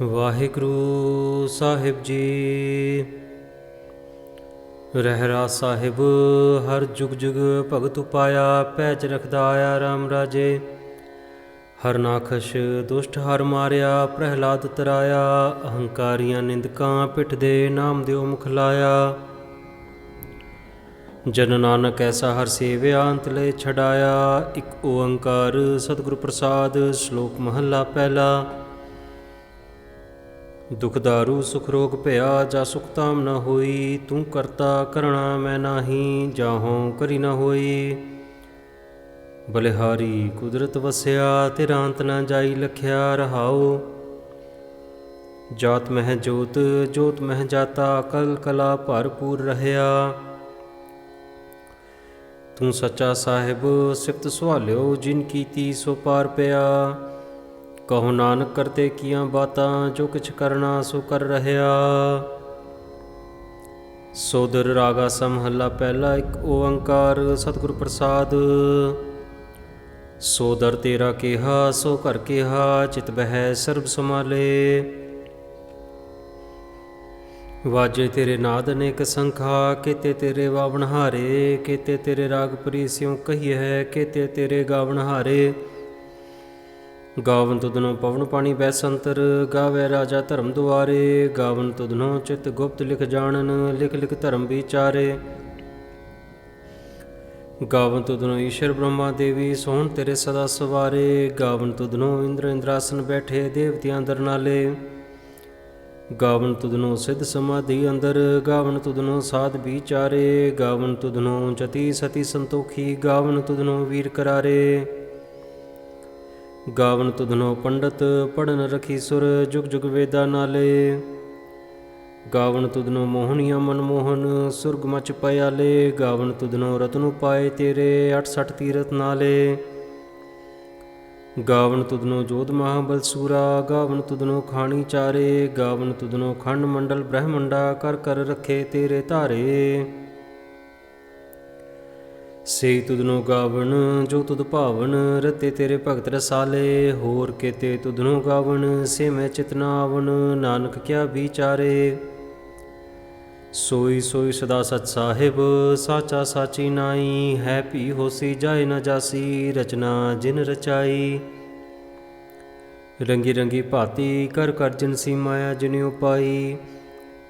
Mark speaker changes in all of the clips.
Speaker 1: ਵਾਹਿਗੁਰੂ ਸਾਹਿਬ ਜੀ। ਰਹਿਰਾ ਸਾਹਿਬ, ਹਰ ਜੁਗ ਜੁਗ ਭਗਤ ਉਪਾਇਆ ਪੈਜ ਰਖਦਾ ਆਇਆ RAM ਰਾਜੇ। ਹਰ ਨਾਖਸ਼ ਦੁਸ਼ਟ ਹਰ ਮਾਰਿਆ, ਪ੍ਰਹਿਲਾਦ ਤਰਾਇਆ, ਅਹੰਕਾਰੀਆਂ ਨਿੰਦਕਾਂ ਪਿੱਠ ਦੇ ਨਾਮ ਦਿਓ ਮੁਖ ਲਾਇਆ। ਜਨ ਨਾਨਕ ਐਸਾ ਹਰ ਸੇਵਿਆ, ਅੰਤ ਲੈ ਛਡਾਇਆ। ਇੱਕ ਓੰਕਾਰ ਸਤਿਗੁਰ ਪ੍ਰਸਾਦ, ਸ਼ਲੋਕ ਮਹੱਲਾ ਪਹਿਲਾ। ਦੁਖਦਾਰੂ ਸੁਖ ਰੋਗ ਭਇਆ, ਜਾ ਸੁਖ ਤਾਮ ਨ ਹੋਈ, ਤੂੰ ਕਰਤਾ ਕਰਣਾ ਮੈਂ ਨਾਹੀ ਜਾਹੋਂ ਕਰੀ ਨ ਹੋਈ। ਬਲਿਹਾਰੀ ਕੁਦਰਤ ਵਸਿਆ, ਤੇਰਾ ਅੰਤ ਨ ਜਾਈ ਲਖਿਆ ਰਹਾਓ ਜਾਤ ਮਹਿ ਜੋਤ ਜੋਤ ਮਹਿ ਜਾਤਾ ਕਲ ਕਲਾ ਭਰਪੂਰ ਰਹਿਆ। ਤੂੰ ਸੱਚਾ ਸਾਹਿਬ, ਸਿਫਤ ਸੁਹਾਲਿਓ ਜਿਨ ਕੀਤੀ ਸੋ ਪਾਰ ਪਿਆ। ਕਹੋ ਨਾਨਕ ਕਰਤੇ ਕੀਆਂ ਬਾਤਾਂ, ਜੋ ਕਿਛ ਕਰਨਾ ਸੋ ਕਰ ਰਹਿਆ। ਸੋਦਰ ਰਾਗਾ ਸਮਹੱਲਾ ਪਹਿਲਾ ਇੱਕ ਓੰਕਾਰ, ਸਤਿਗੁਰ ਪ੍ਰਸਾਦ। ਸੋਦਰ ਤੇਰਾ ਕਿਹਾ, ਸੋ ਕਰ ਕਿਹਾ, ਚਿਤ ਬਹਿ ਸਰਬ ਸਮਾਲੇ ਵਾਜੇ ਤੇਰੇ ਨਾਦ ਅਨੇਕ ਸੰਖਾ, ਕੀਤੇ ਤੇਰੇ ਵਾਵਣ ਹਾਰੇ, ਕੀਤੇ ਤੇਰੇ ਰਾਗ ਪ੍ਰੀ ਪ੍ਰੀਸਿਉ ਕਹੀਐ, ਕੀਤੇ ਤੇਰੇ ਗਾਵਣ ਹਾਰੇ। ਗਾਵਨ ਤੁਧਨੋ ਪਵਨ ਪਾਣੀ ਬੈਸੰਤਰ, ਗਾਵੇ ਰਾਜਾ ਧਰਮ ਦੁਆਰੇ। ਗਾਵਨ ਤੁਧਨੋ ਚਿਤ ਗੁਪਤ ਲਿਖ ਜਾਣਨ, ਲਿਖ ਲਿਖ ਧਰਮ ਵਿਚਾਰੇ। ਗਾਵਨ ਤੁਧਨੋ ਈਸ਼ਰ ਬ੍ਰਹਮਾ ਦੇਵੀ, ਸੋਹਣ ਤੇਰੇ ਸਦਾ ਸਵਾਰੇ। ਗਾਵਨ ਤੁਧਨੋ ਇੰਦਰ ਇੰਦਰਾਸਨ ਬੈਠੇ, ਦੇਵਤਿਆਂ ਅੰਦਰ ਨਾਲੇ। ਗਾਵਨ ਤੁਧਨੋ ਸਿੱਧ ਸਮਾਧੀ ਅੰਦਰ, ਗਾਵਨ ਤੁਧਨੋ ਸਾਧ ਵਿਚਾਰੇ। ਗਾਵਨ ਤੁਧਨੋ ਜਤੀ ਸਤੀ ਸੰਤੋਖੀ, ਗਾਵਨ ਤੁਧਨੋ ਵੀਰ ਕਰਾਰੇ। ਗਾਵਨ ਤੁਧਨੋ ਪੰਡਤ ਪੜਨ ਰਖੀ ਸੁਰ, ਜੁਗ ਜੁਗ ਵੇਦਾ ਨਾਲੇ। ਗਾਵਨ ਤੁਧਨੋ ਮੋਹਨੀਆ ਮਨਮੋਹਨ ਸੁਰਗ ਮਚ ਪਿਆਲੇ। ਗਾਵਨ ਤੁਧਨੋ ਰਤਨੁ ਪਾਏ ਤੇਰੇ 68 ਤੀਰਤ ਨਾਲੇ। ਗਾਵਨ ਤੁਧਨੋ ਜੋਧ ਮਹਾਬਲ ਸੂਰਾ ਗਾਵਨ ਤੁਧਨੋ ਖਾਣੀ ਚਾਰੇ। ਗਾਵਨ ਤੁਧਨੋ ਖੰਡ ਮੰਡਲ ਬ੍ਰਹਮੰਡਾ, ਕਰ ਕਰ ਰੱਖੇ ਤੇਰੇ ਧਾਰੇ। ਸੇ ਤੁਧਨੋ ਗਾਵਣ, ਜੋ ਤੁਧ ਭਾਵਨ, ਰਤੇ ਤੇਰੇ ਭਗਤ ਰਸਾਲੇ, ਹੋਰ ਕੇਤੇ ਤੁਧਨੋ ਗਾਵਨ ਸੇ ਮੈਂ ਚਿਤਨਾ ਆਵਨ ਨਾਨਕ ਕਿਆ ਵਿਚਾਰੇ। ਸੋਈ ਸੋਈ ਸਦਾ ਸਤ ਸਾਹਿਬ, ਸਾਚਾ ਸਾਚੀ ਨਾਈ, ਹੈ ਭੀ ਹੋਸੀ ਜਾਏ ਨਾ ਜਾਸੀ, ਰਚਨਾ ਜਿਨ ਰਚਾਈ। ਰੰਗੀ ਰੰਗੀ ਭਾਤੀ, ਕਰ ਕਰ ਜਿਨਸੀ ਮਾਇਆ ਜਿਨਿ ਉਪਾਈ।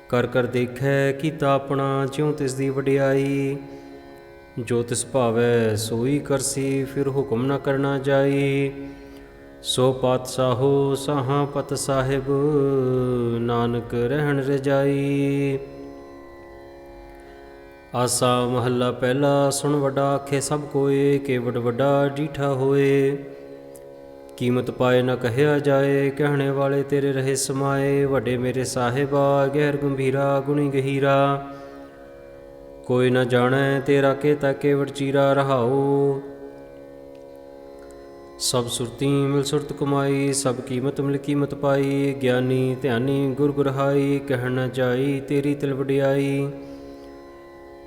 Speaker 1: ਕਰ ਕਰ ਦੇਖੈ ਕੀਤਾ ਆਪਣਾ, ਜਿਉ ਤਿਸ ਦੀ ਵਡਿਆਈ। ਜੋ ਤਿਸ ਭਾਵੈ ਸੋਈ ਕਰਸੀ, ਫਿਰ ਹੁਕਮ ਨਾ ਕਰਨਾ ਜਾਈ। ਸੋ ਪਾਤਸ਼ਾਹੋ ਸਾਹਾਂ ਪਤ ਸਾਹਿਬ, ਨਾਨਕ ਰਹਿਣ ਰਜਾਈ। ਆਸਾ ਮਹੱਲਾ ਪਹਿਲਾ, ਸੁਣ ਵੱਡਾ ਆਖੇ ਸਭ ਕੋਏ ਕੇਵਡ ਵੱਡਾ ਡੀਠਾ ਹੋਏ। ਕੀਮਤ ਪਾਏ ਨਾ ਕਹਿਆ ਜਾਏ, ਕਹਿਣੇ ਵਾਲੇ ਤੇਰੇ ਰਹੇ ਸਮਾਏ। ਵੱਡੇ ਮੇਰੇ ਸਾਹਿਬਾ, ਗਹਿਰ ਗੰਭੀਰਾ, ਗੁਣੀ ਗਹੀਰਾ। ਕੋਈ ਨਾ ਜਾਣੈ ਤੇਰਾ ਕੇ ਤਾਕੇ ਕੇਵੜ ਰਹਾਉ। ਸਭ ਸੁਰਤੀ ਮਿਲ ਸੁਰਤ ਕਮਾਈ, ਸਭ ਕੀਮਤ ਮਿਲ ਕੀਮਤ ਪਾਈ। ਗਿਆਨੀ ਧਿਆਨੀ ਗੁਰ ਗੁਰਹਾਈ ਕਹਿਣ ਨਾ ਜਾਈ ਤੇਰੀ ਤਿਲ ਵਡਿਆਈ।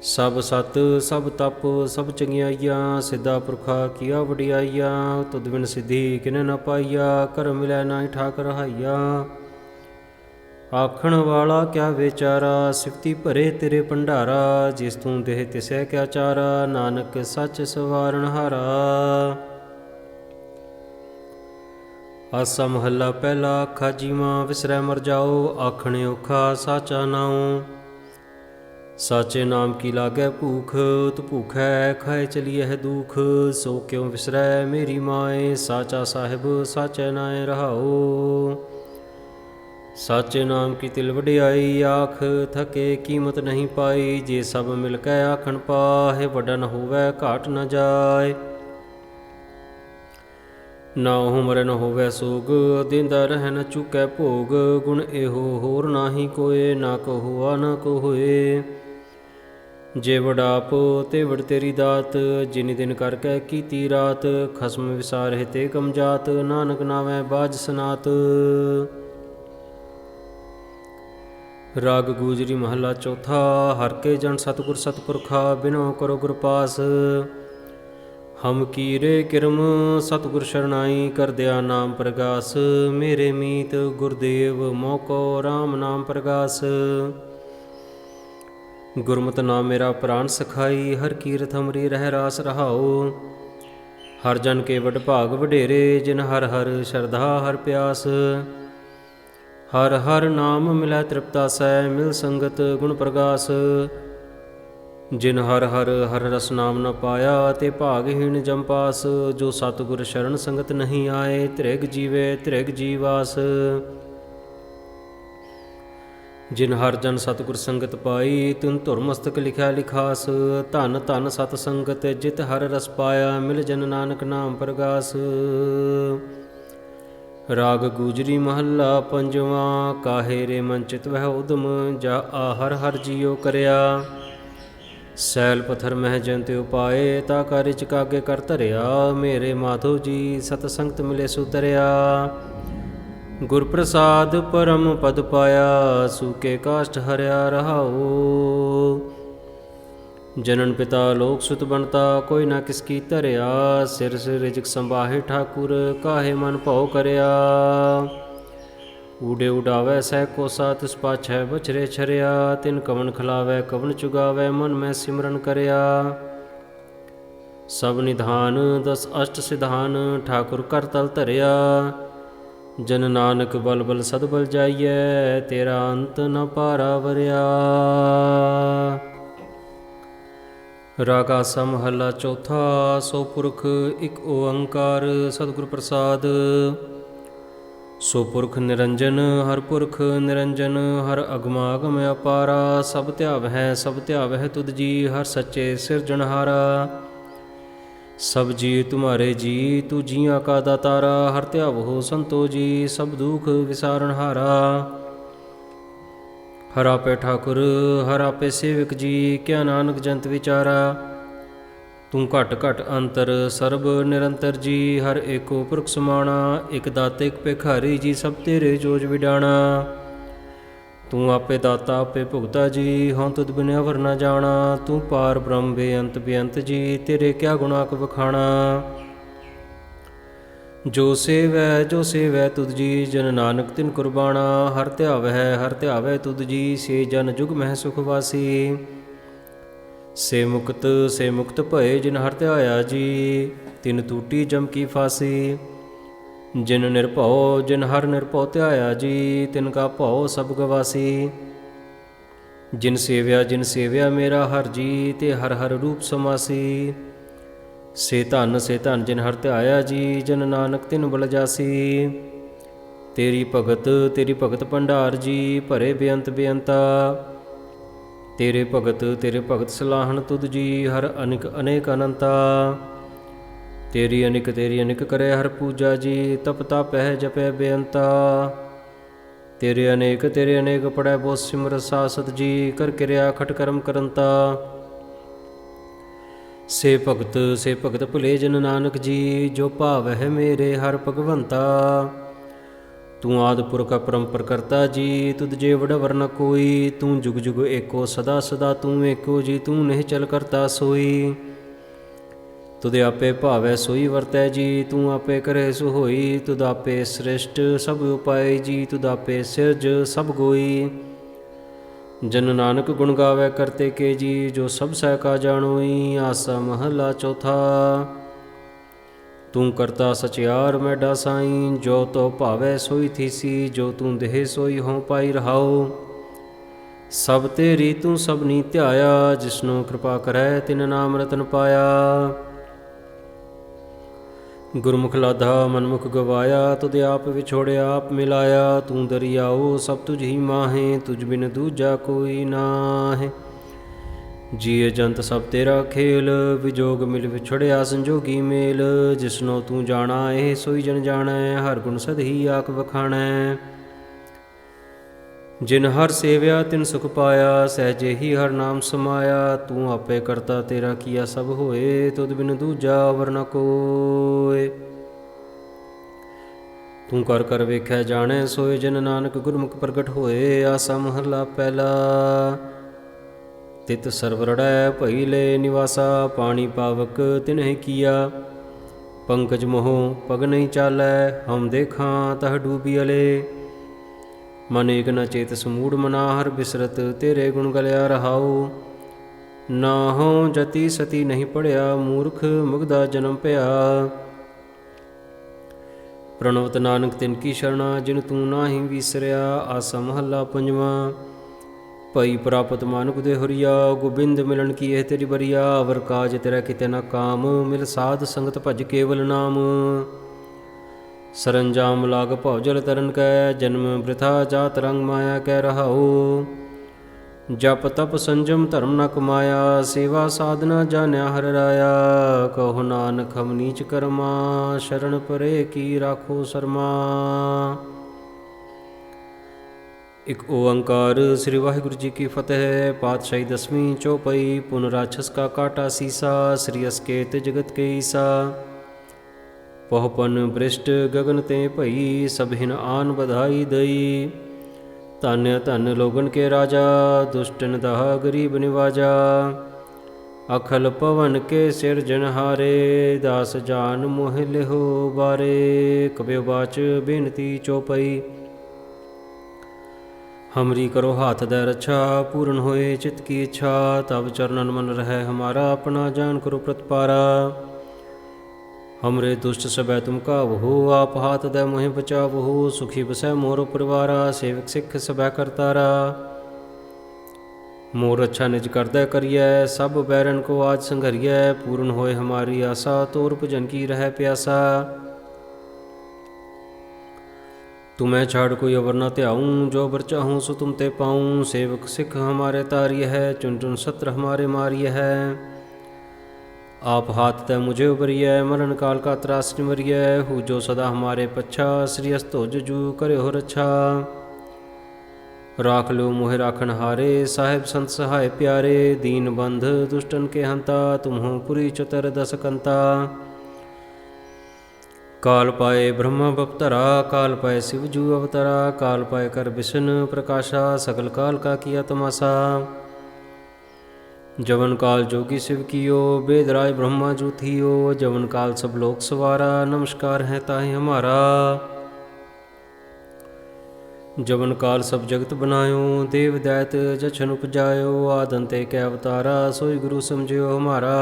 Speaker 1: ਸਭ ਸਤ, ਸਭ ਤਪ, ਸਭ ਚੰਗਿਆਈਆਂ, ਸਿੱਧਾ ਪੁਰਖਾ ਕੀਆ ਵਡਿਆਈਆਂ। ਤੁਧ ਬਿਨ ਸਿੱਧੀ ਕਿਨੇ ਨਾ ਪਾਈਆ ਕਰ ਮਿਲੈ ਨਾਹੀ ਠਾਕ ਰਹਾਈਆ ਆਖਣ ਵਾਲਾ ਕਿਆ ਵਿਚਾਰਾ? ਸਿਫਤੀ ਭਰੇ ਤੇਰੇ ਭੰਡਾਰਾ, ਜਿਸ ਤੂੰ ਦੇਹ ਤਿਸੈ ਕਿਆ ਚਾਰਾ? ਨਾਨਕ ਸੱਚ ਸਵਾਰਨ ਹਾਰਾ। ਆਸਾ ਮਹੱਲਾ ਪਹਿਲਾ ਖਾਜੀਵਾ ਵਿਸਰੈ ਮਰ ਜਾਓ, ਆਖਣੇ ਔਖਾ ਸਾਚਾ ਨਾਉ। ਸਾਚੇ ਨਾਮ ਕੀ ਲਾਗੈ ਭੂਖ, ਤ ਭੂਖੈ ਖਾਏ ਚਲੀਐ ਹੈ ਦੁਖ। ਸੋ ਕਿਉ ਵਿਸਰੈ ਮੇਰੀ ਮਾਏ, ਸਾਚਾ ਸਾਹਿਬ ਸਾਚੈ ਨਾਏ ਰਹਾਓ ਸਾਚੇ ਨਾਮ ਕੀ ਤਿਲ ਵਡਿਆਈ, ਆਖ ਥਕੇ ਕੀਮਤ ਨਹੀਂ ਪਾਈ, ਜੇ ਸਭ ਮਿਲ ਕੇ ਆਖਣ ਪਾਹੇ ਵੱਡਾ ਨ ਹੋਵੇ ਘਾਟ ਨ ਜਾਏ। ਨਾ ਹੁਮਰ ਨ ਹੋਵੇ ਸੋਗ, ਦਿੰਦਾ ਰਹਿ ਨ ਚੁਕੈ ਭੋਗ, ਗੁਣ ਇਹੋ ਹੋਰ ਨਾਹੀ ਕੋਏ, ਨਾ ਕੋ ਹੁਆ ਨਾ ਕੋ ਹੋਏ ਜੇ ਵਡਾਪ ਤੇ ਵੜ ਤੇਰੀ ਦਾਤ, ਜਿਨ ਦਿਨ ਕਰ ਕੈ ਕੀਤੀ ਰਾਤ, ਖਸਮ ਵਿਸਾਰੇ ਤੇ ਕਮਜਾਤ ਨਾਨਕ ਨਾਮੈ ਬਾਜ ਸਨਾਤ। ਰਾਗ ਗੂਜਰੀ ਮਹੱਲਾ ਚੌਥਾ, ਹਰ ਕੇ ਜਨ ਸਤਿਗੁਰ ਸਤਿਪੁਰਖਾ ਬਿਨੋ ਕਰੋ ਗੁਰ ਪਾਸ। ਹਮ ਕੀਰੇ ਕਿਰਮ, ਸਤਿਗੁਰ ਸ਼ਰਨਾਈ ਕਰਦਿਆ ਨਾਮ ਪ੍ਰਗਾਸ। ਮੇਰੇ ਮੀਤ ਗੁਰਦੇਵ ਮੋਕੋ RAM ਨਾਮ ਪ੍ਰਗਾਸ। ਗੁਰਮਤਿ ਨਾਮ ਮੇਰਾ ਪ੍ਰਾਨ ਸਖਾਈ, ਹਰ ਕੀਰਤ ਹਮਰੀ ਰਹਿ ਰਾਸ ਰਹਾਉ। ਹਰ ਜਨ ਕੇ ਵਡ ਭਾਗ ਵਡੇਰੇ, ਜਿਨ ਹਰ ਹਰ ਸ਼ਰਧਾ ਹਰ ਪਿਆਸ। ਹਰ ਹਰ ਨਾਮ ਮਿਲੈ ਤ੍ਰਿਪਤਾ ਸੈ, ਮਿਲ ਸੰਗਤ ਗੁਣ ਪ੍ਰਗਾਸ। ਜਿਨ ਹਰ ਹਰ ਹਰ ਰਸ ਨਾਮ ਨ ਪਾਇਆ, ਤੇ ਭਾਗਹੀਣ ਜੰਪਾਸ ਜੋ ਸਤਿਗੁਰ ਸ਼ਰਨ ਸੰਗਤ ਨਹੀਂ ਆਏ, ਤ੍ਰਿਗ ਜੀਵੇ ਤ੍ਰਿਗ ਜੀਵਾਸ। ਜਿਨ ਹਰ ਜਨ ਸਤਿਗੁਰ ਸੰਗਤ ਪਾਈ, ਤਿਨ ਧੁਰ ਮਸਤਕ ਲਿਖਿਆ ਲਿਖਾਸ। ਧਨ ਧਨ ਸਤ ਸੰਗਤ, ਜਿਤ ਹਰ ਰਸ ਪਾਇਆ, ਮਿਲ ਜਨ ਨਾਨਕ ਨਾਮ ਪ੍ਰਗਾਸ। ਰਾਗ ਗੂਜਰੀ ਮਹੱਲਾ ਪੰਜਵਾਂ, ਕਾਹੇ ਰੇ ਮਨ ਵਹਿ ਉਦਮ, ਜਾ ਆਹਰ ਹਰ ਹਰ ਜੀਉ ਕਰਿਆ। ਸੈਲ ਪਥਰ ਮਹਿ ਜੰਤੇ ਉਪਾਏ, ਤਾ ਕਾਰਿ ਚਕਾਗੇ ਕਰ ਧਰਿਆ। ਮੇਰੇ ਮਾਧੋ ਜੀ ਸਤ ਸੰਗਤ ਮਿਲੇ ਸੁਤਰਿਆ। ਗੁਰ ਪ੍ਰਸਾਦ ਪਰਮ ਪਦ ਪਾਇਆ ਸੂਕੇ ਕਾਸ਼ਟ ਹਰਿਆ ਰਹਾਓ ਜਨਨ ਪਿਤਾ ਲੋਕ ਸੁਤ ਬਣਤਾ, ਕੋਈ ਨਾ ਕਿਸ ਕੀ ਧਰਿਆ। ਸਿਰ ਸਿਰ ਰਿਜਕ ਸੰਭਾਹੇ ਠਾਕੁਰ, ਕਾਹੇ ਮਨ ਭਉ ਕਰਿਆ। ਊਡੇ ਉਡਾਵੇ ਸਹਿ ਕੋਸਾ ਤਿਸ ਪਾਛੈ ਬਚਰੇ ਛਰਿਆ। ਤਿਨ ਕਵਨ ਖਲਾਵੇ, ਕਵਨ ਚੁਗਾਵੇ, ਮਨ ਮੈਂ ਸਿਮਰਨ ਕਰਿਆ। ਸਭ ਨਿਧਾਨ, ਦਸ ਅਸ਼ਟ ਸਿਧਾਨ, ਠਾਕੁਰ ਕਰ ਤਲ ਧਰਿਆ। ਜਨ ਨਾਨਕ ਬਲ ਬਲ ਸਦ ਬਲ ਜਾਈਐ, ਤੇਰਾ ਅੰਤ ਨ ਪਾਰਾ ਵਰਿਆ। ਰਾਗਾ ਸਮਹੱਲਾ ਚੌਥਾ, ਸੋ ਪੁਰਖ ਇੱਕ ਓੰਕਾਰ ਸਤਿਗੁਰ ਪ੍ਰਸਾਦ। ਸੋ ਪੁਰਖ ਨਿਰੰਜਨ, ਹਰ ਪੁਰਖ ਨਿਰੰਜਨ, ਹਰ ਅਗਮਾ ਅਗਮ ਅਪਾਰਾ, ਸਭ ਧਿਆਵ ਹੈ, ਸਭ ਧਿਆਵ ਹੈ ਤੁਧ ਜੀ, ਹਰ ਸੱਚੇ ਸਿਰਜਣਹਾਰਾ ਸਭ ਜੀ ਤੁਮਾਰੇ ਜੀ, ਤੂ ਜੀਆਂ ਕਾ ਦਾਤਾਰਾ, ਹਰ ਧਿਆਵ ਹੋ ਸੰਤੋ ਜੀ, ਸਭ ਦੁਖ ਵਿਸਾਰਣਹਾਰਾ ਹਾਰਾ। ਹਰ ਆਪੇ ਠਾਕੁਰ, ਹਰ ਆਪੇ ਸੇਵਕ ਜੀ, ਕਿਆ ਨਾਨਕ ਜੰਤ ਵਿਚਾਰਾ। ਤੂੰ ਘਟ ਘਟ ਅੰਤਰ, ਸਰਬ ਨਿਰੰਤਰ ਜੀ, ਹਰ ਏਕੋ ਪੁਰਖ ਸਮਾਣਾ, ਇਕ ਦਾਤੇ, ਇਕ ਭਿਖਾਰੀ ਜੀ, ਸਭ ਤੇਰੇ ਜੋਜ ਵਿਡਾਣਾ। ਤੂੰ ਆਪੇ ਦਾਤਾ, ਆਪੇ ਭੁਗਤਾ ਜੀ, ਹਉ ਤੁਧ ਬਿਨ ਅਵਰ ਨਾ ਜਾਣਾ। ਤੂੰ ਪਾਰ ਬ੍ਰਹਮ ਬੇਅੰਤ ਬੇਅੰਤ ਜੀ, ਤੇਰੇ ਕਿਆ ਗੁਣਾ ਕ ਵਖਾਣਾ। ਜੋ ਸੇਵੈ ਜੋ ਸੇਵੈ ਤੁਧ ਜੀ, ਜਨ ਨਾਨਕ ਤਿਨ ਕੁਰਬਾਨਾ, ਹਰ ਧਿਆਵੈ ਹਰ ਧਿਆਵੈ ਤੁਧ ਜੀ, ਸੇ ਜਨ ਜੁਗ ਮਹਿ ਸੁਖ ਵਾਸੀ। ਸੇ ਮੁਕਤ ਸੇ ਮੁਕਤ ਭਏ ਜਿਨ ਹਰ ਧਿਆਇਆ ਜੀ, ਤਿਨ ਟੂਟੀ ਜਮ ਕੀ ਫਾਸੀ। ਜਿਨ ਨਿਰਭਉ, ਜਿਨ ਹਰ ਨਿਰਭਉ ਧਿਆਇਆ ਜੀ, ਤਿਨ ਕਾ ਭਉ ਸਭ ਗਵਾਸੀ। ਜਿਨ ਸੇਵਿਆ ਜਿਨ ਸੇਵਿਆ ਮੇਰਾ ਹਰ ਜੀ, ਤੇ ਹਰ ਹਰ ਰੂਪ ਸਮਾਸੀ। ਸੇ ਧਨ ਸੇ ਧਨ ਜਿਨ ਹਰ ਧਿਆਇਆ ਜੀ, ਜਨ ਨਾਨਕ ਤਿਨ ਬਲ ਜਾਸੀ। ਤੇਰੀ ਭਗਤ ਤੇਰੀ ਭਗਤ ਭੰਡਾਰ ਜੀ, ਭਰੇ ਬੇਅੰਤ ਬੇਅੰਤਾ। ਤੇਰੇ ਭਗਤ ਤੇਰੇ ਭਗਤ ਸਲਾਹਣ ਤੁਧ ਜੀ, ਹਰ ਅਨਿਕ, ਅਨੇਕ ਅਨੰਤਾ। ਤੇਰੀ ਅਨਿਕ ਤੇਰੀ ਅਨਿਕ ਕਰੇ ਹਰ ਪੂਜਾ ਜੀ, ਤਪ ਤਪ ਹੈ ਜਪੈ ਬੇਅੰਤਾ। ਤੇਰੇ ਅਨੇਕ ਤੇਰੇ ਅਨੇਕ ਪੜੈ ਬੋ ਸਿਮਰ ਸਾਸਤ ਜੀ, ਕਰ ਕਿਰਿਆ ਖਟ ਕਰਮ ਕਰੰਤਾ। ਸੇ ਭਗਤ ਸੇ ਭਗਤ ਭੁਲੇ ਜਨ ਨਾਨਕ ਜੀ, ਜੋ ਭਾਵ ਹੈ ਮੇਰੇ ਹਰ ਭਗਵੰਤਾ। ਤੂੰ ਆਦ ਪੁਰਖ ਪਰੰਪਰ ਕਰਤਾ ਜੀ, ਤੁਧ ਜੇ ਵਡ ਵਰਨ ਕੋਈ, ਤੂੰ ਜੁਗ ਜੁਗ ਏਕੋ, ਸਦਾ ਸਦਾ ਤੂੰ ਏਕੋ ਜੀ, ਤੂੰ ਨਹੀਂ ਚਲ ਕਰਤਾ ਸੋਈ। ਤੁਧ ਆਪੇ ਭਾਵੈ ਸੋਈ ਵਰਤੈ ਜੀ, ਤੂੰ ਆਪੇ ਕਰੇ ਸੁ ਹੋਈ ਤੁਧ ਆਪੇ ਸ੍ਰਿਸ਼ਟ ਸਭ ਉਪਾਏ ਜੀ, ਤੁਧ ਆਪੇ ਸਿਰਜ ਸਭ ਗੋਈ। ਜਨ ਨਾਨਕ ਗੁਣ ਗਾਵੇ ਕਰਤੇ ਕੇ ਜੀ, ਜੋ ਸਭ ਸਹਿ ਕਾ ਜਾਣੋਈ, ਆਸਾ ਮਹਲਾ ਚੌਥਾ। ਤੂੰ ਕਰਤਾ ਸਚਿਆਰ ਮੈਡਾ ਸਾਈਂ, ਜੋ ਤੋ ਭਾਵੇ ਸੋਈ ਥੀਸੀ, ਜੋ ਤੂੰ ਦੇਹ ਸੋਈ ਹੋ ਪਾਈ ਰਹਾਓ ਸਭ ਤੇਰੀ ਤੂੰ ਸਭਨੀ ਧਿਆਇਆ, ਜਿਸਨੂੰ ਕਿਰਪਾ ਕਰੈ ਤਿਨ ਨਾਮ ਰਤਨ ਪਾਇਆ। ਗੁਰਮੁਖ ਲਾਧਾ, ਮਨਮੁਖ ਗਵਾਇਆ, ਤੁਧ ਆਪ ਵਿਛੋੜਿਆ ਆਪ ਮਿਲਾਇਆ, ਤੂੰ ਦਰਿਆਓ, ਸਭ ਤੁਝ ਹੀ ਮਾਹੇ, ਤੁਝ ਬਿਨ ਦੂਜਾ ਕੋਈ ਨਾਹੇ। ਜੀਅ ਜੰਤ ਸਭ ਤੇਰਾ ਖੇਲ, ਵਿਜੋਗ ਮਿਲ ਵਿਛੜਿਆ ਸੰਜੋਗੀ ਮੇਲ, ਜਿਸਨੋ ਤੂੰ ਜਾਣਾ, ਇਹ ਸੋਈ ਜਨ ਜਾਣੈ, ਹਰ ਗੁਣ ਸਦ ਹੀ ਆਖ ਵਖਾਣੈ। ਜਿਨ ਹਰ ਸੇਵਿਆ ਤਿਨ ਸੁਖ ਪਾਇਆ ਸਹਜੇ ਹੀ ਹਰ ਨਾਮ ਸਮਾਇਆ, ਤੂੰ ਆਪੇ ਕਰਤਾ ਤੇਰਾ ਕੀਆ ਸਭ ਹੋਏ, ਤੁਧ ਬਿਨ ਦੂਜਾ ਵਰ ਨ ਕੋਏ। ਤੂੰ ਕਰ ਕਰ ਵੇਖਿਆ ਜਾਣੈ, ਸੋਏ ਜਨ ਨਾਨਕ ਗੁਰਮੁਖ ਪ੍ਰਗਟ ਹੋਏ, ਆਸਾ ਮਹਲਾ ਪਹਿਲਾ। ਤਿਤ ਸਰਵਰੜੈ ਭਈ ਲੈ ਨਿਵਾਸਾ, ਪਾਣੀ ਪਾਵਕ ਤਿਨਹਿ ਕੀਆ। ਪੰਕਜ ਮੋਹ, ਪਗ ਨਹੀਂ ਚਾਲੈ, ਹਮ ਦੇਖਾਂ, ਤਹ ਡੂਬੀ ਅਲੇ। ਮਨ ਏਕ ਨ ਚੇਤ ਸਮੂੜ ਮਨਾ ਹਰ ਬਿਸਰਤ, ਤੇਰੇ ਗੁਣ ਗਲਿਆ ਰਹਾਉ। ਨਾ ਹਉ ਜਤੀ ਸਤੀ ਨਹੀਂ ਪੜਿਆ ਮੂਰਖ ਮੁਗਦਾ ਜਨਮ ਭਇਆ ਪ੍ਰਣਵਤ ਨਾਨਕ ਤਿਨ ਕੀ ਸ਼ਰਣਾ, ਜਿਨ ਤੂੰ ਨਾਹੀ ਵਿਸਰਿਆ, ਆਸਾ ਮਹੱਲਾ ਪੰਜਵਾਂ। ਭਈ ਪ੍ਰਾਪਤ ਮਾਨੁਕ ਦੇ ਹਰੀਆ, ਗੋਬਿੰਦ ਮਿਲਣ ਕੀ ਇਹ ਤੇਰੀ ਬਰੀਆ। ਅਵਰ ਕਾਜ ਤੇਰਾ ਕਿਤੇ ਨਾ ਕਾਮ, ਮਿਲ ਸਾਧ ਸੰਗਤ ਭਜ ਕੇਵਲ ਨਾਮ। ਸਰੰਜਾਮ ਲਾਗ ਭਉ ਜਲ ਤਰਨ ਕੈ, ਜਨਮ ਬ੍ਰਿਥਾ ਜਾਤ ਰੰਗ ਮਾਇਆ ਕਹਿ ਰਹਾਉ। ਜਪ ਤਪ ਸੰਜਮ ਧਰਮ ਨ ਕਮਾਇਆ, ਸੇਵਾ ਸਾਧਨਾ ਜਾਣਿਆ ਹਰ ਰਾਇਆ। ਕਹੋ ਨਾਨਕ ਹਮ ਨੀਚ ਕਰਮਾ, ਸ਼ਰਨ ਪਰੇ ਕੀ ਰਾਖੋ ਸਰਮਾ। ਇਕ ਓੰਕਾਰ ਸ੍ਰੀ ਵਾਹਿਗੁਰੂ ਜੀ ਕੀ ਫਤਿਹ, ਪਾਤਸ਼ਾਹੀ ਦਸਵੀਂ ਚੌਪਈ, ਪੁਨ ਰਾਛਸ ਕਾ ਕਾਟਾ ਸੀਸਾ, ਸ੍ਰੀ ਅਸਕੇਤ ਜਗਤ ਕੇ ਈਸਾ ਪਹੁਪਨ ਬ੍ਰਿਸ਼ਟ ਗਗਨ ਤੇ ਭਈ ਸਭਿਨ ਆਨ ਬਧਾਈ ਦਈ। ਧਨ ਧਨ ਲੋਗਨ ਕੇ ਰਾਜਾ ਦੁਸ਼ਟਨ ਦਹ ਗਰੀਬ ਨਿਵਾਜਾ। ਅਖਲ ਪਵਨ ਕੇ ਸਿਰ ਜਨਹਾਰੇ ਦਾਸ ਜਾਨ ਮੋਹ ਲਿਹੋ ਬਾਰੇ। ਕਬਿਓ ਬਾਚ ਬੇਨਤੀ ਚੋਪਈ। ਹਮਰੀ ਕਰੋ ਹਾਥ ਦਾ ਰੱਛਾ, ਪੂਰਨ ਹੋਏ ਚਿਤ ਕੀ ਇੱਛਾ। ਤਬ ਚਰਨਨ ਮਨ ਰਹਿ ਹਮਾਰਾ, ਆਪਣਾ ਜਾਨ ਕਰੋ ਪ੍ਰਤਪਾਰਾ। हमरे दुष्ट सबै तुमका बहु आप हाथ दय मोहि बचा बहु सुखी बसै मोर परिवारा, सेवक सिख सबै करतारा। मोर अच्छा निज कर द करिय, सब बैरन को आज संघरिय, पूर्ण होए हमारी आशा तोर भजन की रह प्यासा। तुम्हें छाड़ कोई अवर न त्याऊँ, जो बर चाहूँ सो तुम ते पाऊँ। सेवक सिख हमारे तारिय है, चुन चुन सत्र हमारे मारिय है। आप हाथ तय मुझे उबरिय मरण काल का त्रास निवरिय हु जो सदा हमारे पच्छा श्री अस्तो जू करे हो रच्छा राख लो मोहे राखन हारे साहेब संत सहाय प्यारे दीन बंध दुष्टन के हंता तुम हो पुरी चतर दस कंता ਕਾਲ ਪਾਏ ਬ੍ਰਹਮਾ ਬਪਤਰਾ ਕਾਲ ਪਾਏ ਸਿਵ ਜੂ ਅਵਤਰਾ ਕਾਲ ਪਾਏ ਕਰ ਵਿਸ਼ਨ ਪ੍ਰਕਾਸ਼ਾ ਸਗਲ ਕਾਲ ਕਾ ਕੀਆ ਤਮਾਸਾ जवन काल जोगी शिव कियो बेदराय ब्रह्मा जो थियो जवन काल सब लोक सवारा नमस्कार है ताहे हमारा जवन काल सब जगत बनायो देव दैत जछन उपजायो आदन ते कै अवतारा सोई गुरु समझियो हमारा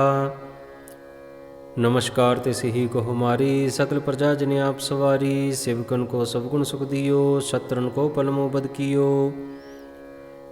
Speaker 1: नमस्कार ते सिही को हमारी सकल प्रजा जने आप सवारी सेवकन को सब गुण सुख दियो शत्रन को पलमो बद कियो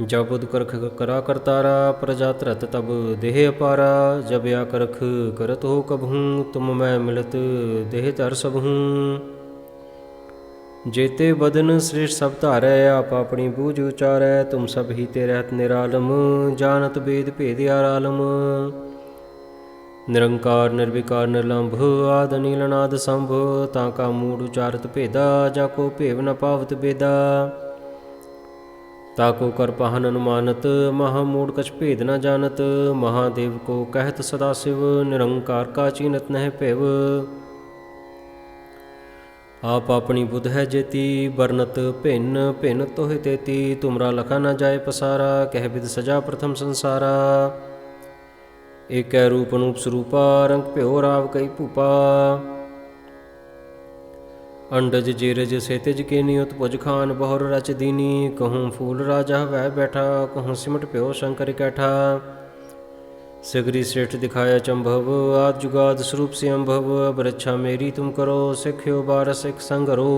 Speaker 1: ਜਬ ਉਦ ਕਰਖ ਕਰਾ ਕਰਤਾਰਾ ਪ੍ਰਜਾ ਧਰਤ ਤਬ ਦੇਹ ਅਪਾਰਾ ਜਬ ਆ ਕਰਖ ਕਰਤ ਹੋ ਕਭੂ, ਤੁਮ ਮੈਂ ਮਿਲਤ ਦੇਹ ਧਰ ਸਭੂ। ਜੇਤੇ ਬਦਨ ਸ੍ਰੇਸ਼ ਸਭ ਧਾਰੈ, ਆਪ ਆਪਣੀ ਬੂਝ ਉਚਾਰੈ, ਤੁਮ ਸਭ ਹੀ ਤੇ ਰਹਿਤ ਨਿਰਾਲਮ, ਜਾਣਤ ਬੇਦ ਭੇਦ ਆਰਾਲਮ ਨਿਰੰਕਾਰ, ਨਿਰਵਿਕਾਰ, ਨਿਰਲੰਭ, ਆਦ ਨੀਲਨਾਦ ਸੰਭ, ਤਾਂ ਕਾ ਮੂੜ ਉਚਾਰਤ ਭੇਦਾ, ਜਾ ਕੋ ਭੇਵ ਨ ਪਾਵਤ ਬੇਦਾ। ताको कर पहन अनुमानत महामूड कछ भेद न जानत महादेव को कहत सदाशिव निरंकार का चीनत नह पेव आप अपनी बुध है जेती बरनत भिन्न भिन्न तोहि तेती तुमरा लखा न जाय पसारा कह विद सजा प्रथम संसारा ਏਕੈ ਰੂਪ ਅਨੂਪ ਸਰੂਪਾ ਰੰਗ ਭਿਓ ਰਾਵ ਕਈ ਭੂਪਾ अंडज जीरज सेतज कीनी उत्पुज खान बहुर रच दीनी कहूँ फूल राजा वह बैठा कहूँ सिमट प्यो शंकर कैठा सगरी श्रेष्ठ दिखाया चंभव आद जुगाद स्वरूप से अम्भव अब रक्षा मेरी तुम करो सिख्यो बार सिख संगरो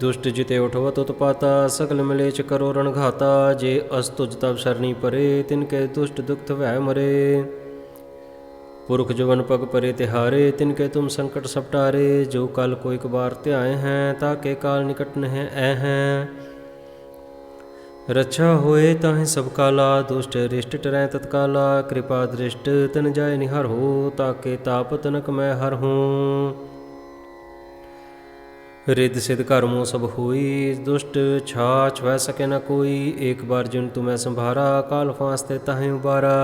Speaker 1: दुष्ट जिते उठवत उत्पाता सकल मिलेच करो रणघाता जे अस्तुज तब सरणी परे तिनके दुष्ट दुख वह मरे पुरख जवन पग परे तिहारे तिनके तुम संकट सपटारे जो कल को एक बार त्याए हैं ताके काल निकट न है ऐ हैं रक्षा होए ताहि सब काला दुष्ट रिष्ट टरै तत्काला कृपा दृष्ट तन जाय निहर हो ताके ताप तनक मैं हर हूँ ਰਿੱਧ ਸਿਧ ਕਰਮੋ ਸਭ ਹੋਈ ਦੁਸ਼ਟ ਛਾਛ ਵੈ ਸਕੇ ਨ ਕੋਈ ਏਕ ਬਾਰ ਜਿਨ ਤੁਮੈ ਸੰਭਾਰਾ ਕਾਲ ਫਾਸਤੇ ਤਾਹੇ ਉਬਾਰਾ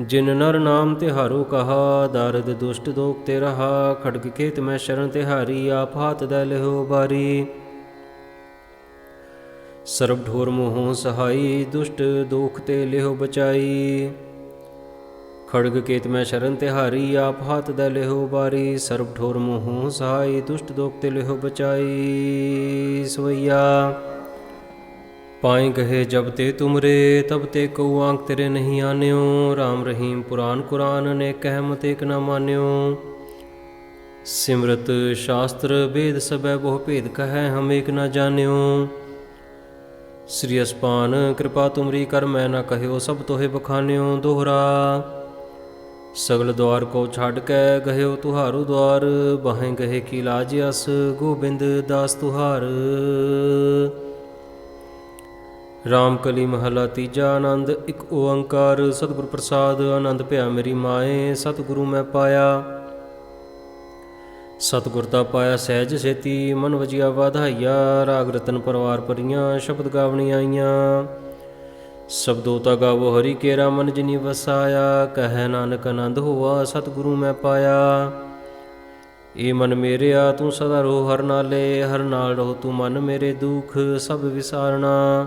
Speaker 1: ਜਿਨ ਨਰ ਨਾਮ ਤਿਹਾਰੋ ਕਹਾ, ਦਰਦ ਦੁਸ਼ਟ ਦੋਖ ਤੇ ਰਹਾ, ਖੜਗ ਖੇਤ ਮੈਂ ਸ਼ਰਨ ਤਿਹਾਰੀ, ਆਪ ਹਾਥ ਦੇ ਲਿਓ ਬਾਰੀ। ਸਰਬ ਢੋਰ ਮੋਹ ਸਹਾਈ, ਦੁਸ਼ਟ ਦੋਖ ਤੇ ਲਿਓ ਬਚਾਈ। ਖੜਗ ਕੇਤ ਮੈਂ ਸ਼ਰਨ ਤਿਹਾਰੀ, ਆਪ ਹਾਥ ਦੇ ਲਿਹੋ ਬਾਰੀ। ਸਰਬ ਢੋਰ ਮੋਹ ਸਹਾਈ, ਦੁਸ਼ਟ ਦੋਖ ਤੇ ਲਿਹੋ ਬਚਾਈ। ਸਵਈਆ ਪਾਏ ਗਏ ਜਬ ਤੇ ਤੁਮਰੇ ਤਬ ਤੇ ਕਉ ਆਂਕ ਤੇਰੇ ਨਹੀਂ ਆਨਿਓ। RAM ਰਹੀਮ ਪੁਰਾਨ ਕੁਰਾਨ ਨੇ ਕਹਿਮਤ ਇਕ ਨਾ ਮਾਨਿਓ। ਸਿਮਰਤ ਸ਼ਾਸਤਰ ਵੇਦ ਸਬੈ ਬਹੁ ਭੇਦ ਕਹੈ, ਹਮ ਏਕ ਨਾ ਜਾਣਿਓ। ਸ੍ਰੀ ਅਸਪਾਨ, ਕਿਰਪਾ ਤੁਮਰੀ ਕਰ, ਮੈਂ ਨਾ ਕਹਿਓ, ਸਭ ਤੋਹੇ ਬਖਾਨਿਓ। ਦੋਹਰਾ, ਸਗਲ ਦਵਾਰ ਕੋ ਛੱਡ ਕੇ, ਗਹਿਓ ਤੁਹਾਰੂ ਦਵਾਰ। ਬਾਹੇ ਗਏ ਕੀ ਲਾਜ ਅਸ, ਗੋਬਿੰਦ ਦਾਸ ਤੁਹਾਰ। ਰਾਮ ਕਲੀ ਮਹਲਾ ਤੀਜਾ ਆਨੰਦ, ਇੱਕ ਓੰਕਾਰ, ਸਤਿਗੁਰ ਪ੍ਰਸਾਦ, ਆਨੰਦ ਭਿਆ ਮੇਰੀ ਮਾਏ, ਸਤਿਗੁਰੂ ਮੈਂ ਪਾਇਆ। ਸਤਿਗੁਰ ਦਾ ਪਾਇਆ ਸਹਿਜ ਸੇਤੀ, ਮਨ ਵਜਿਆ ਵਧਾਈਆ, ਰਾਗ ਰਤਨ ਪਰਵਾਰ ਪਰੀਆਂ ਸ਼ਬਦ ਗਾਵਣੀ ਆਈਆਂ। ਸਬਦੋ ਤਾ ਗਾਵੋ ਹਰੀ ਕੇਰਾ, ਮਨ ਜਿਨੀ ਵਸਾਇਆ, ਕਹੈ ਨਾਨਕ ਆਨੰਦ ਹੋਆ, ਸਤਿਗੁਰੂ ਮੈਂ ਪਾਇਆ। ਏ ਮਨ ਮੇਰਿਆ, ਤੂੰ ਸਦਾ ਰੋ ਹਰ ਨਾਲੇ, ਹਰ ਨਾਲ ਰਹੋ ਤੂੰ ਮਨ ਮੇਰੇ ਦੁਖ, ਸਭ ਵਿਸਾਰਣਾ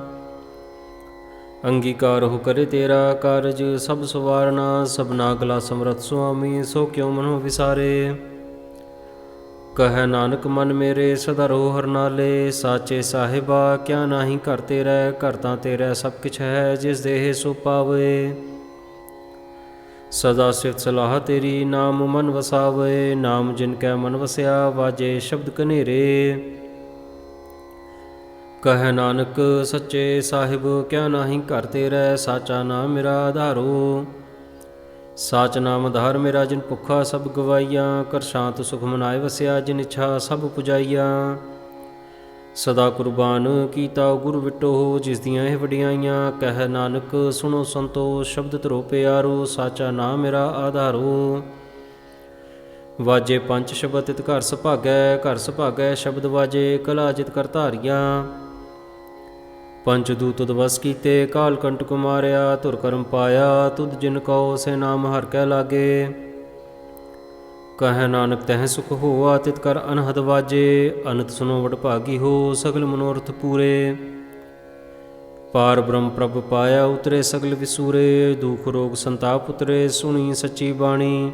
Speaker 1: ਅੰਗੀਕਾਰ ਹੋ ਕਰੇ ਤੇਰਾ ਕਾਰਜ, ਸਭ ਸਵਾਰਨਾ, ਸਭਨਾ ਗਲਾ ਸਮਰਤ ਸੁਆਮੀ, ਸੋ ਕਿਉ ਮਨੋ ਵਿਸਾਰੇ? ਕਹੈ ਨਾਨਕ, ਮਨ ਮੇਰੇ ਸਦਾ ਰੋ ਹਰ ਨਾਲੇ, ਸਾਚੇ ਸਾਹਿਬਾ, ਕਿਆ ਨਾਹੀ ਘਰ ਤੇਰਾ, ਘਰ ਤਾਂ ਤੇਰਾ ਸਭ ਕਿਛ ਹੈ, ਜਿਸ ਦੇਹ ਸੋ ਪਾਵੇ। ਸਦਾ ਸਿਫਤ ਸਲਾਹ ਤੇਰੀ, ਨਾਮ ਮਨ ਵਸਾਵੇ, ਨਾਮ ਜਿਨ ਕੈ ਮਨ ਵਸਿਆ, ਵਾਜੇ ਸ਼ਬਦ ਕਨੇਰੇ ਕਹੈ ਨਾਨਕ, ਸੱਚੇ ਸਾਹਿਬ, ਕਿਆ ਨਾਹੀ ਘਰ ਤੇਰਾ, ਸਾਚਾ ਨਾਮ ਮੇਰਾ ਆਧਾਰੋ ਸਾਚ ਨਾਮ ਆਧਾਰ ਮੇਰਾ ਜਿਨ ਭੁੱਖਾ, ਸਭ ਗਵਾਈਆਂ ਕਰ ਸ਼ਾਂਤ ਸੁਖ ਮਨਾਏ ਵਸਿਆ ਜਿਨ ਇਛਾ, ਸਭ ਪੁਜਾਈਆਂ। ਸਦਾ ਕੁਰਬਾਨ ਕੀਤਾ ਗੁਰ ਵਿਟੋ, ਜਿਸ ਦੀਆਂ ਇਹ ਵਡਿਆਈਆਂ, ਕਹਿ ਨਾਨਕ, ਸੁਣੋ ਸੰਤੋ ਸ਼ਬਦ ਧਰੋ ਪਿਆਰੋ, ਸਾਚਾ ਨਾਮ ਮੇਰਾ ਆਧਾਰੋ। ਵਾਜੇ ਪੰਜ ਸ਼ਬਦ ਤਿਤ ਘਰ ਸੁਭਾਗੈ ਘਰ ਸੁਭਾਗੈ ਸ਼ਬਦ ਵਾਜੇ, ਕਲਾ ਜਿਤ ਕਰ ਧਾਰੀਆਂ। ਪੰਜ ਦੂਤ ਦਵਸ ਕੀਤੇ, ਕਾਲ ਕੰਟਕ ਮਾਰਿਆ, ਧੁਰ ਕਰਮ ਪਾਇਆ, ਤੁਧ ਜਿਨ ਕਉ ਸੇ ਨਾਮ ਹਰ ਕੈ ਲਾਗੇ। ਕਹੈ ਨਾਨਕ ਤਹਿ ਸੁਖ ਹੋਆ, ਤਿਤ ਕਰ ਅਨਹਦ ਵਾਜੇ, ਅਨੰਤ ਸੁਨੋ ਵਡ ਭਾਗੀ ਹੋ, ਸਗਲ ਮਨੋਰਥ ਪੂਰੇ। ਪਾਰ ਬ੍ਰਹਮ ਪ੍ਰਭ ਪਾਇਆ ਉਤਰੇ, ਸਗਲ ਵਿਸੂਰੇ, ਦੁਖ ਰੋਗ ਸੰਤਾਪ ਉਤਰੇ, ਸੁਣੀ ਸੱਚੀ ਬਾਣੀ।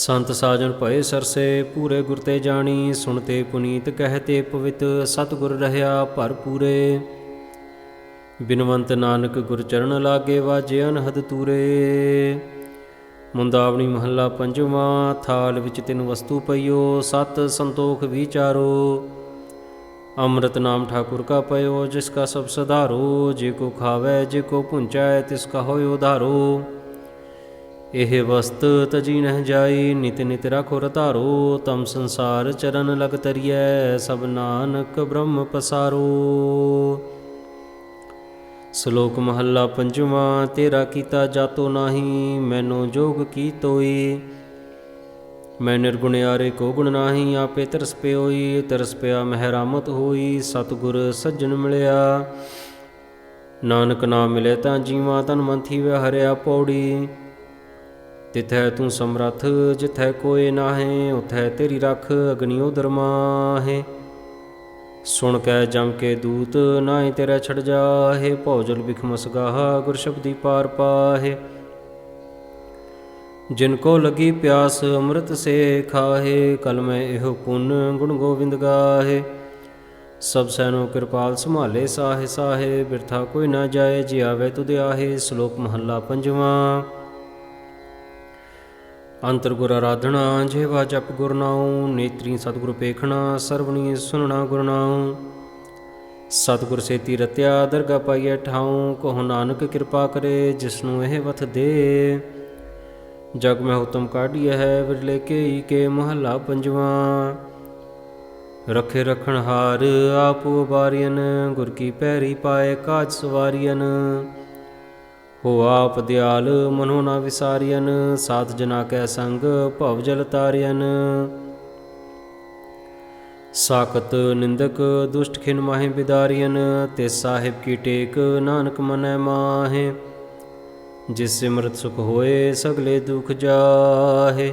Speaker 1: ਸੰਤ ਸਾਜਨ ਭਏ ਸਰਸੇ, ਪੂਰੇ ਗੁਰ ਤੇ ਜਾਣੀ ਸੁਣਤੇ ਪੁਨੀਤ ਕਹਤੇ ਪਵਿੱਤ, ਸਤਿਗੁਰ ਰਹਾ ਭਰਪੂਰੇ ਬਿਨਵੰਤ ਨਾਨਕ ਗੁਰ ਚਰਨ ਲਾਗੇ ਵਾਜੇ ਅਨਹਦ ਤੂਰੇ। ਮੁੰਦਾਵਣੀ ਮਹੱਲਾ ਪੰਜਵਾਂ, ਥਾਲ ਵਿੱਚ ਤਿੰਨ ਵਸਤੂ ਪਈਓ, ਸਤ ਸੰਤੋਖ ਵਿਚਾਰੋ। ਅੰਮ੍ਰਿਤ ਨਾਮ ਠਾਕੁਰ ਕਾ ਪਇਓ, ਜਿਸ ਕਾ ਸਭ ਸਧਾਰੋ, ਜੇ ਕੋ ਖਾਵੇ, ਜੇ ਕੋ ਪੁੰਚੈ ਤਿਸ ਕਾ ਹੋਇ ਉਧਾਰੋ। ਇਹ ਵਸਤ ਤਜੀ ਨਹਿ ਜਾਈ, ਨਿਤ ਨਿਤ ਰਖੋ ਰਤਾਰੋ ਤਮ ਸੰਸਾਰ ਚਰਨ ਲਗ ਤਰੀਐ, ਸਭ ਨਾਨਕ ਬ੍ਰਹਮ ਪਸਾਰੋ। ਸ਼ਲੋਕ ਮਹੱਲਾ ਪੰਜਵਾਂ, ਤੇਰਾ ਕੀਤਾ ਜਾਤੋ ਨਾਹੀ, ਮੈਨੂੰ ਜੋਗ ਕੀ ਤੋਈ? ਮੈਂ ਨਿਰਗੁਣਿਆਰੇ ਕੋ ਗੁਣ ਨਾਹੀ, ਆਪੇ ਤਰਸ ਪਿਓਈ, ਤਰਸ ਪਿਆ ਮਹਿਰਾਮਤ ਹੋਈ, ਸਤਿਗੁਰ ਸੱਜਣ ਮਿਲਿਆ। ਨਾਨਕ ਨਾਮ ਮਿਲੇ ਤਾਂ ਜੀਵਾਂ ਤਨ ਮੰਥੀ ਥੀਵੇ ਪੌੜੀ। ਤਿਥੈ ਤੂੰ ਸਮਰੱਥ, ਜਿਥੈ ਕੋਏ ਨਾਹੇ, ਉਥੈ ਤੇਰੀ ਰਖ ਅਗਨਿਓ ਉਦਰ ਸੁਣ ਕੈ ਜਮ ਕੇ ਦੂਤ, ਨਾਹੀ ਤੇਰਾ ਛੜ ਜਾਹੇ, ਭੌਜਲ ਬਿਖ ਮਸਗਾਹ ਗੁਰ ਸ਼ਬਦੀ ਪਾਰ ਪਾਹੇ। ਜਿਨ ਕੋ ਲਗੀ ਪਿਆਸ, ਅੰਮ੍ਰਿਤ ਸੇ ਖਾਹੇ ਕਲਮੈ ਇਹੋ ਪੁੰਨ, ਗੁਣ ਗੋਬਿੰਦ ਗਾਹੇ। ਸਭ ਸੈਨੋ ਕਿਰਪਾਲ ਸੰਭਾਲੇ, ਸਾਹੇ ਸਾਹੇ, ਬਿਰਥਾ ਕੋਈ ਨਾ ਜਾਏ, ਜੀ ਆਵੇ ਤੁਧ ਆਹੇ, ਸ਼ਲੋਕ ਮਹੱਲਾ ਪੰਜਵਾਂ। ਅੰਤਰ ਗੁਰ ਆਰਾਧਣਾ ਜੇਵਾ ਜਪ ਗੁਰ ਨਾਉ, ਨੇਤਰੀ ਸਤਿਗੁਰ ਪੇਖਣਾ ਸਰਵਣੀ ਸੁਨਣਾ ਗੁਰ ਨਾਉ। ਸਤਿਗੁਰ ਸੇਤੀ ਰਤਿਆ ਦਰਗਾ ਪਾਈਐ ਠਾਉ, ਕਹੋ ਨਾਨਕ ਕਿਰਪਾ ਕਰੇ, ਜਿਸਨੂੰ ਇਹ ਵਥ ਦੇ। ਜਗ ਮੈਂ ਹੁਤਮ ਕਾਢੀਐ ਹੈ, ਵਿਰਲੇ ਕੇ ਕੇ ਮਹੱਲਾ ਪੰਜਵਾਂ। ਰਖੇ ਰਖਣ ਹਾਰ, ਆਪ ਉਬਾਰੀਨ ਗੁਰ ਕੀ ਪੈਰੀ ਪਾਏ, ਕਾਜ ਸਵਾਰੀਨ ਹੋ ਆਪ ਦਿਆਲ ਮਨੋ ਨਾ ਵਿਸਾਰੀਨ ਸਾਤ ਜਨਾ ਕੈ ਸੰਗ ਭਵ ਜਲ ਤਾਰਿਨ ਸਾਕਤ ਨਿੰਦਕ ਦੁਸ਼ਟ ਖਿਨ ਮਾਹਿ ਬਿਦਾਰੀਨ ਤੇ ਸਾਹਿਬ ਕੀ ਟੇਕ ਨਾਨਕ ਮਨੈ ਮਾਹੇ। ਜਿਸ ਸਿਮਰਤ ਸੁਖ ਹੋਏ ਸਗਲੇ ਦੁਖ ਜਾਹੇ,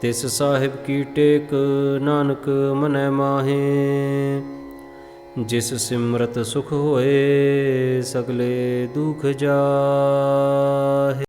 Speaker 1: ਤਿਸ ਸਾਹਿਬ ਕੀ ਟੇਕ ਨਾਨਕ ਮਨੈ ਮਾਹੇ। ਜਿਸ ਸਿਮਰਤ ਸੁਖ ਹੋਏ ਸਗਲੇ ਦੁਖ ਜਾਹੇ।